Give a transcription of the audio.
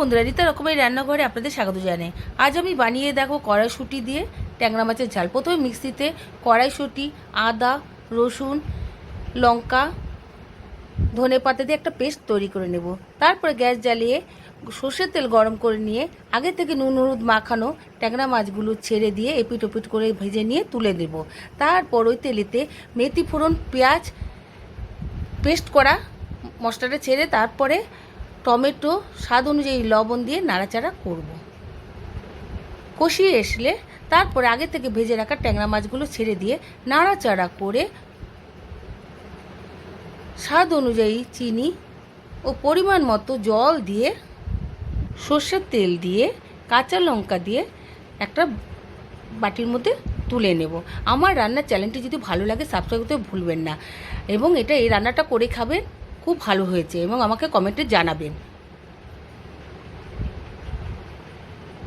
বন্ধুরা, রীতা রকমের রান্নাঘরে আপনাদের স্বাগত জানাই। আজ আমি বানিয়ে দেখো কড়াইশুঁটি দিয়ে ট্যাংরা মাছের ঝাল। প্রথমে মিক্সিতে কড়াইশুঁটি, আদা, রসুন, লঙ্কা, ধনে পাতা দিয়ে একটা পেস্ট তৈরি করে নেব। তারপরে গ্যাস জ্বালিয়ে সর্ষের তেল গরম করে নিয়ে আগে থেকে নুন হলুদ মাখানো ট্যাংরা মাছগুলো ছেড়ে দিয়ে এপিট ওপিট করে ভেজে নিয়ে তুলে নেব। তারপর ওই তেলেতে মেথি ফোড়ন পেঁয়াজ পেস্ট করা মশলাটা ছেড়ে তারপরে টমেটো স্বাদ অনুযায়ী লবণ দিয়ে নাড়াচাড়া করব। কষিয়ে এসলে তারপরে আগে থেকে ভেজে রাখা ট্যাংরা মাছগুলো ছেড়ে দিয়ে নাড়াচাড়া করে স্বাদ অনুযায়ী চিনি ও পরিমাণ মতো জল দিয়ে সর্ষের তেল দিয়ে কাঁচা লঙ্কা দিয়ে একটা বাটির মধ্যে তুলে নেব। আমার রান্নার চ্যানেলটি যদি ভালো লাগে সাবস্ক্রাইব করতে ভুলবেন না। এবং এটা এই রান্নাটা করে খাবেন। খুব ভালো হয়েছে এবং আমাকে কমেন্টে জানাবেন।